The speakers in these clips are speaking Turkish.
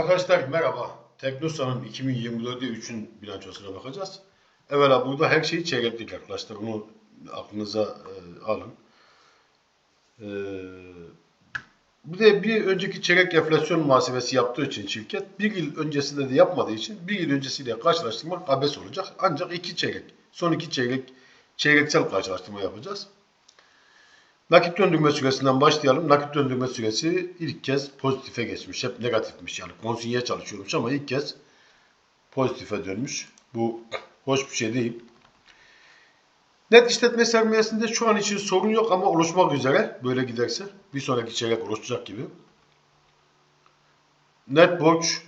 Arkadaşlar merhaba. Teknosa'nın 2024'de 3'ün bilançosuna bakacağız. Evvela burada her şeyi çeyreklik arkadaşlar. Onu aklınıza e, alın. E, bir de bir önceki çeyrek enflasyon muhasebesi yaptığı için şirket bir yıl öncesinde de yapmadığı için bir yıl öncesiyle karşılaştırmak abes olacak. Ancak iki çeyrek, son iki çeyrek çeyreksel karşılaştırma yapacağız. Nakit döndürme süresinden başlayalım. Nakit döndürme süresi ilk kez pozitife geçmiş. Hep negatifmiş yani. Konsinye çalışıyormuş ama ilk kez pozitife dönmüş. Bu hoş bir şey değil. Net işletme sermayesinde şu an için sorun yok ama oluşmak üzere böyle giderse. Bir sonraki çeyrek oluşacak gibi. Net borç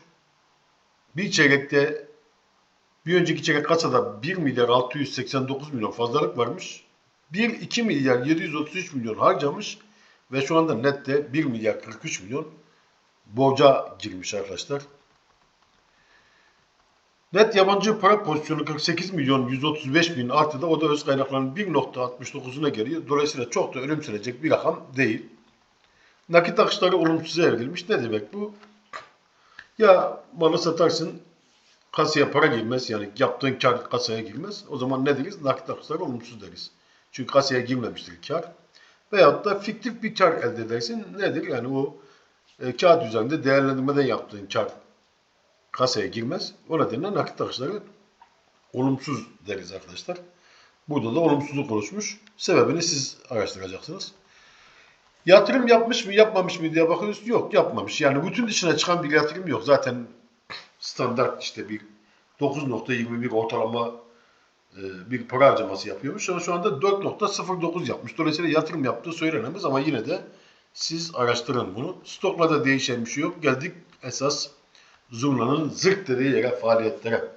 bir çeyrekte bir önceki çeyrek kasada 1 milyar 689 milyon fazlalık varmış. 1-2 milyar 733 milyon harcamış ve şu anda nette 1 milyar 43 milyon borca girmiş arkadaşlar. Net yabancı para pozisyonu 48 milyon 135 bin artıda o da öz kaynakların 1.69'una geliyor. Dolayısıyla çok da ölümsülecek bir rakam değil. Nakit akışları olumsuza evrilmiş. Ne demek bu? Ya malı satarsın kasaya para girmez yani yaptığın kar kasaya girmez. O zaman ne deriz? Nakit akışları olumsuz deriz. Çünkü kasaya girmemiştir kar. Veyahut da fiktif bir kar elde edersin. Nedir? Yani o e, kağıt üzerinde değerlendirmeden yaptığın kar kasaya girmez. O nedenle nakit akışları olumsuz deriz arkadaşlar. Burada da olumsuzluk oluşmuş. Sebebini siz araştıracaksınız. Yatırım yapmış mı yapmamış mı diye bakıyoruz. Yok yapmamış. Yani bütün dışına çıkan bir yatırım yok. Zaten standart işte bir 9.21 ortalama bir para harcaması yapıyormuş. Ama şu anda 4.09 yapmış. Dolayısıyla yatırım yaptığı söylenemez ama yine de siz araştırın bunu. Stoklarda değişen bir şey yok. Geldik esas zurnanın zırt dediği yere faaliyetlere.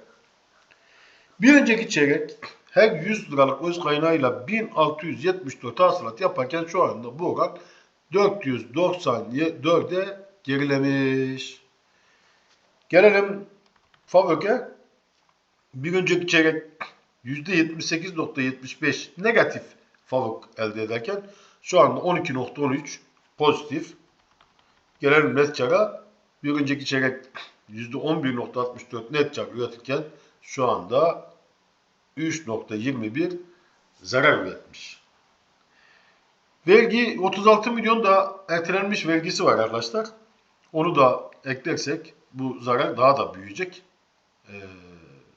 Bir önceki çeyrek her 100 liralık öz kaynağıyla 1674 hasılat yaparken şu anda bu oran 494'e gerilemiş. Gelelim FAVÖK'e. Bir önceki çeyrek %78.75 negatif FAVÖK elde ederken şu anda 12.13 pozitif. Gelelim net kara. Bir önceki çeyrek %11.64 net kar üretirken şu anda 3.21 zarar üretmiş. Vergi 36 milyon da ertelenmiş vergisi var arkadaşlar. Onu da eklersek bu zarar daha da büyüyecek. Ee,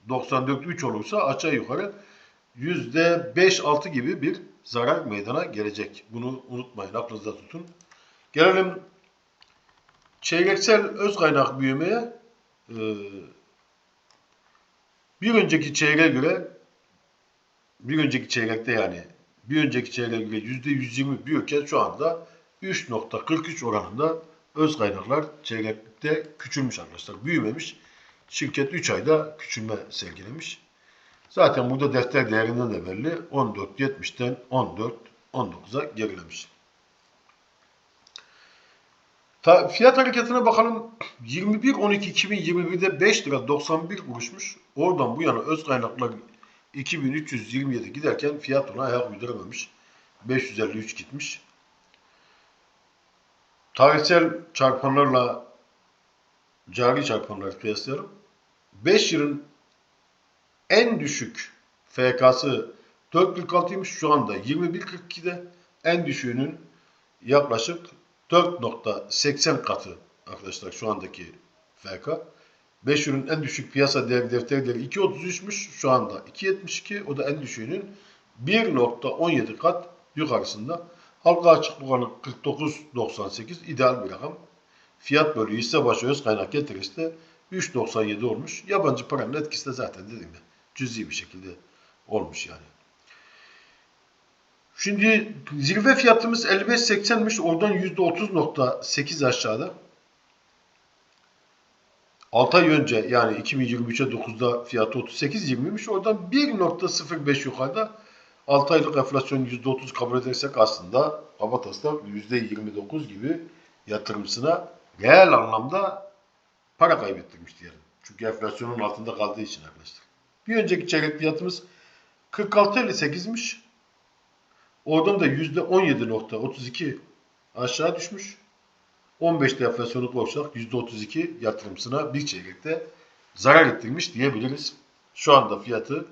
94.3 olursa aşağı yukarı %5-6 gibi bir zarar meydana gelecek. Bunu unutmayın, aklınızda tutun. Gelelim çeyreksel öz kaynak büyümeye. Ee, bir önceki çeyreğe göre bir önceki çeyrekte yani bir önceki çeyreğe göre %120 büyürken şu anda 3.43 oranında öz kaynaklar çeyrekte küçülmüş arkadaşlar. Büyümemiş. Şirket 3 ayda küçülme sergilemiş. Zaten burada defter değerinden de belli. 14.70'ten 14.19'a gerilemiş. Ta, fiyat hareketine bakalım. 21.12.2021'de 5 lira 91 kuruşmuş. Oradan bu yana öz kaynaklar 2327 giderken fiyat ona ayak uyduramamış. 553 gitmiş. Tarihsel çarpanlarla cari çarpanları kıyaslayalım. 5 yılın en düşük FK'sı 4.46'ymış şu anda 21.42'de en düşüğünün yaklaşık 4.80 katı arkadaşlar şu andaki FK. 5 yılın en düşük piyasa değer defterleri 2.33'müş şu anda 2.72 o da en düşüğünün 1.17 kat yukarısında. Halka açık oranı 49.98 ideal bir rakam. Fiyat bölü hisse başı öz kaynak getirisi de 3.97 olmuş. Yabancı paranın etkisi de zaten dedim ya cüzi bir şekilde olmuş yani. Şimdi zirve fiyatımız 55.80'miş. Oradan %30.8 aşağıda. 6 ay önce yani 2023'e 9'da fiyatı 38.20'miş. Oradan 1.05 yukarıda 6 aylık enflasyon %30 kabul edersek aslında Kabatas'ta %29 gibi yatırımcısına reel anlamda para kaybettirmiş diyelim. Çünkü enflasyonun altında kaldığı için arkadaşlar. Bir önceki çeyrek fiyatımız 46.58'miş. Oradan da %17.32 aşağı düşmüş. 15'te enflasyonu koysak %32 yatırımcısına bir çeyrekte zarar ettirmiş diyebiliriz. Şu anda fiyatı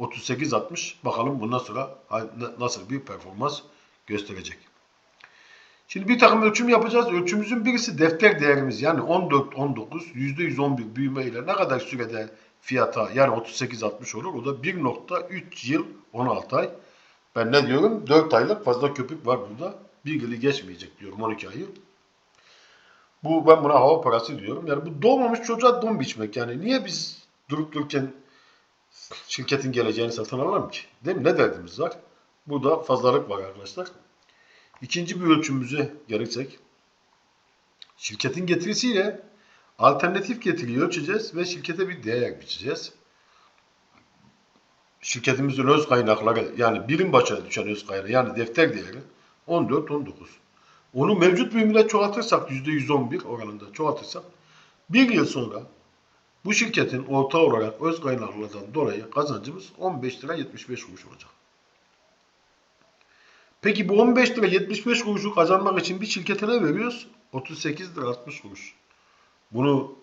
38.60. Bakalım bundan sonra nasıl bir performans gösterecek. Şimdi bir takım ölçüm yapacağız. Ölçümüzün birisi defter değerimiz yani 14-19 %111 büyüme ile ne kadar sürede fiyata yani 38-60 olur. O da 1.3 yıl 16 ay. Ben ne diyorum? 4 aylık fazla köpük var burada. Bir yılı geçmeyecek diyorum 12 ayı. Bu ben buna hava parası diyorum. Yani bu doğmamış çocuğa don biçmek yani. Niye biz durup dururken şirketin geleceğini satın alalım ki? Değil mi? Ne derdimiz var? Burada fazlalık var arkadaşlar. İkinci bir ölçümümüze gelirsek şirketin getirisiyle alternatif getiriyi ölçeceğiz ve şirkete bir değer biçeceğiz. Şirketimizin öz kaynakları yani birim başına düşen öz kaynağı yani defter değeri 14-19. Onu mevcut büyümüyle çoğaltırsak %111 oranında çoğaltırsak bir yıl sonra bu şirketin orta olarak öz kaynaklardan dolayı kazancımız 15 lira 75 kuruş olacak. Peki bu 15 lira 75 kuruşu kazanmak için bir şirkete ne veriyoruz? 38 lira 60 kuruş. Bunu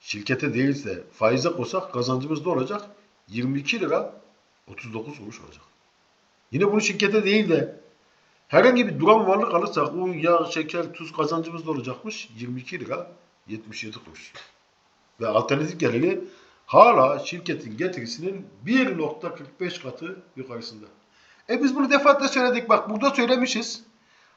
şirkete değilse faize koysak kazancımız ne olacak? 22 lira 39 kuruş olacak. Yine bunu şirkete değil de herhangi bir duran varlık alırsak un, yağ, şeker, tuz kazancımız ne olacakmış? 22 lira 77 kuruş. Ve alternatif geliri hala şirketin getirisinin 1.45 katı yukarısında. E biz bunu defaatle söyledik. Bak burada söylemişiz.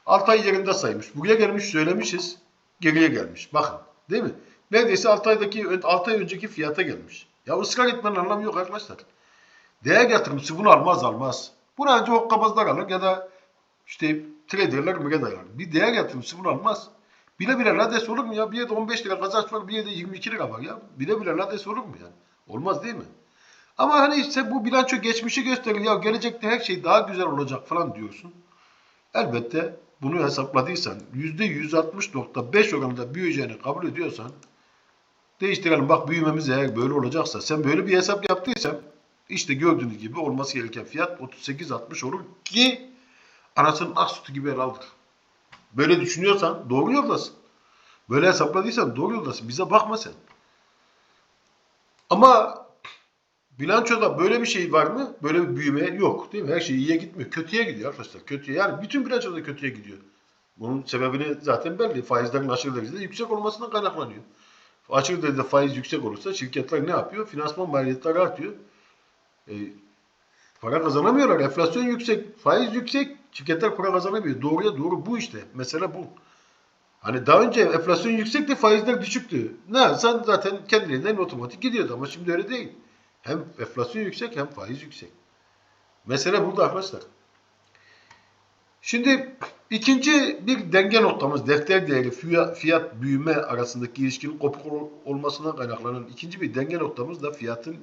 6 ay yerinde saymış. Buraya gelmiş söylemişiz. Geriye gelmiş. Bakın. Değil mi? Neredeyse 6 aydaki 6 ay önceki fiyata gelmiş. Ya ısrar etmenin anlamı yok arkadaşlar. Değer yatırımcısı bunu almaz almaz. Bunu ancak hokkabazlar alır ya da işte traderler müge dayanır. Bir değer yatırımcısı bunu almaz. Bile bile lades olur mu ya? Bir yerde 15 lira kazanç var, bir yerde 22 lira var ya. Bile bile lades olur mu yani? Olmaz değil mi? Ama hani işte bu bilanço geçmişi gösterir ya gelecekte her şey daha güzel olacak falan diyorsun. Elbette bunu hesapladıysan %160.5 oranında büyüyeceğini kabul ediyorsan değiştirelim bak büyümemiz eğer böyle olacaksa sen böyle bir hesap yaptıysan işte gördüğünüz gibi olması gereken fiyat 38.60 olur ki anasının ak sütü gibi el aldık. Böyle düşünüyorsan doğru yoldasın. Böyle hesapladıysan doğru yoldasın. Bize bakma sen. Ama bilançoda böyle bir şey var mı? Böyle bir büyüme yok. Değil mi? Her şey iyiye gitmiyor. Kötüye gidiyor arkadaşlar. Kötüye. Yani bütün bilançoda kötüye gidiyor. Bunun sebebini zaten belli. Faizlerin aşırı derecede yüksek olmasından kaynaklanıyor. Aşırı derecede faiz yüksek olursa şirketler ne yapıyor? Finansman maliyetleri artıyor. E, para kazanamıyorlar. Enflasyon yüksek, faiz yüksek. Şirketler para kazanamıyor. Doğruya doğru bu işte. Mesela bu. Hani daha önce enflasyon yüksekti, faizler düşüktü. Ne sen zaten kendiliğinden otomatik gidiyordu ama şimdi öyle değil. Hem enflasyon yüksek hem faiz yüksek. Mesele burada arkadaşlar. Şimdi ikinci bir denge noktamız defter değeri fiyat, büyüme arasındaki ilişkinin kopuk ol- olmasından kaynaklanan ikinci bir denge noktamız da fiyatın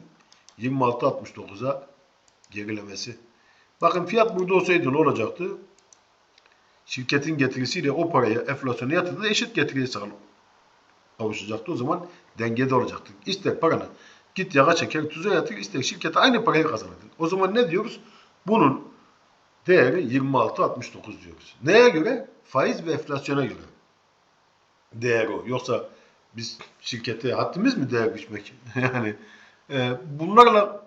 26.69'a gerilemesi. Bakın fiyat burada olsaydı ne olacaktı? Şirketin getirisiyle o parayı enflasyona yatırdığı eşit getiriye kavuşacaktı. O zaman dengede olacaktı. İster paranı git yağa çeker tuza yatır ister şirkete aynı parayı kazanırdın. O zaman ne diyoruz? Bunun değeri 26.69 diyoruz. Neye göre? Faiz ve enflasyona göre. Değer o. Yoksa biz şirkete haddimiz mi değer biçmek? yani e, bunlarla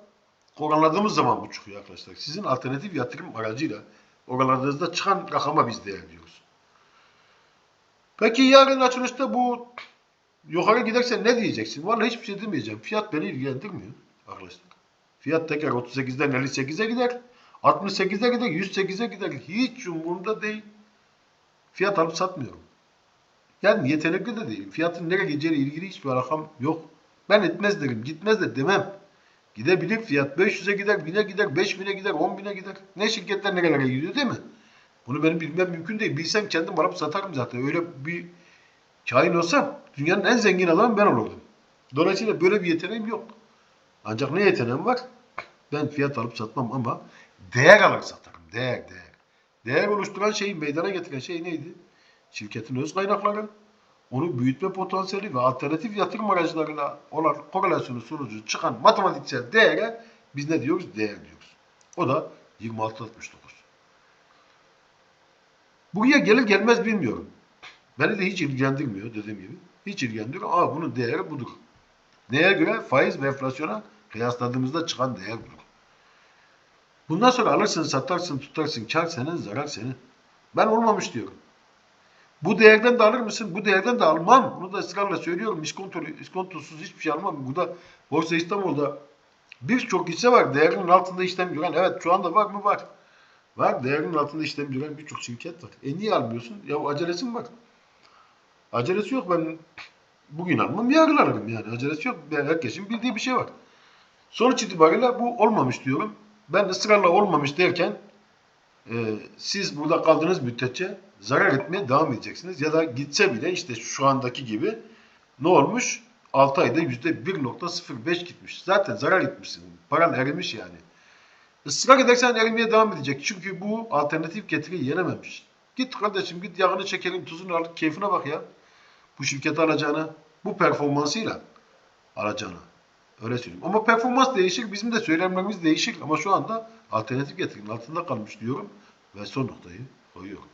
oranladığımız zaman bu çıkıyor arkadaşlar. Sizin alternatif yatırım aracıyla oranladığınızda çıkan rakama biz değer diyoruz. Peki yarın açılışta bu yukarı giderse ne diyeceksin? Vallahi hiçbir şey demeyeceğim. Fiyat beni ilgilendirmiyor arkadaşlar. Fiyat tekrar 38'den 58'e gider. 68'e gider, 108'e gider. Hiç umurumda değil. Fiyat alıp satmıyorum. Yani yetenekli de değil. Fiyatın nereye gideceğiyle ilgili hiçbir alakam yok. Ben etmez derim, gitmez de demem. Gidebilir fiyat 500'e gider, 1000'e gider, 5000'e gider, 10.000'e gider. Ne şirketler nerelere gidiyor değil mi? Bunu benim bilmem mümkün değil. Bilsem kendim alıp satarım zaten. Öyle bir kain olsam dünyanın en zengin adamı ben olurdum. Dolayısıyla böyle bir yeteneğim yok. Ancak ne yeteneğim var? Ben fiyat alıp satmam ama değer alır satarım. Değer, değer. Değer oluşturan şeyi, meydana getiren şey neydi? Şirketin öz kaynakları, onu büyütme potansiyeli ve alternatif yatırım aracılarıyla olan korelasyonu sonucu çıkan matematiksel değere biz ne diyoruz? Değer diyoruz. O da 26.69. Buraya gelir gelmez bilmiyorum. Beni de hiç ilgilendirmiyor dediğim gibi. Hiç ilgilendirmiyor. Aa bunun değeri budur. Neye göre? Faiz ve enflasyona kıyasladığımızda çıkan değer budur. Bundan sonra alırsın, satarsın, tutarsın. Kar senin, zarar senin. Ben olmamış diyorum. Bu değerden de alır mısın? Bu değerden de almam. Bunu da ısrarla söylüyorum. İskontolu, iskontosuz hiçbir şey almam. Burada Borsa İstanbul'da birçok hisse var. Değerinin altında işlem gören. Evet şu anda var mı? Var. Var. Değerinin altında işlem gören birçok şirket var. E niye almıyorsun? Ya acelesi mi var? Acelesi yok. Ben bugün almam, yarın alırım yani. Acelesi yok. Yani herkesin bildiği bir şey var. Sonuç itibariyle bu olmamış diyorum. Ben ısrarla olmamış derken e, siz burada kaldığınız müddetçe zarar etmeye devam edeceksiniz. Ya da gitse bile işte şu andaki gibi ne olmuş? 6 ayda %1.05 gitmiş. Zaten zarar etmişsin. Paran erimiş yani. Israr edersen erimeye devam edecek. Çünkü bu alternatif getiri yenememiş. Git kardeşim git yağını çekelim tuzunu al keyfine bak ya. Bu şirketi alacağına bu performansıyla alacağına. Öyle söyleyeyim. Ama performans değişir. Bizim de söylemlerimiz değişir. Ama şu anda alternatif getirinin altında kalmış diyorum. Ve son noktayı koyuyorum.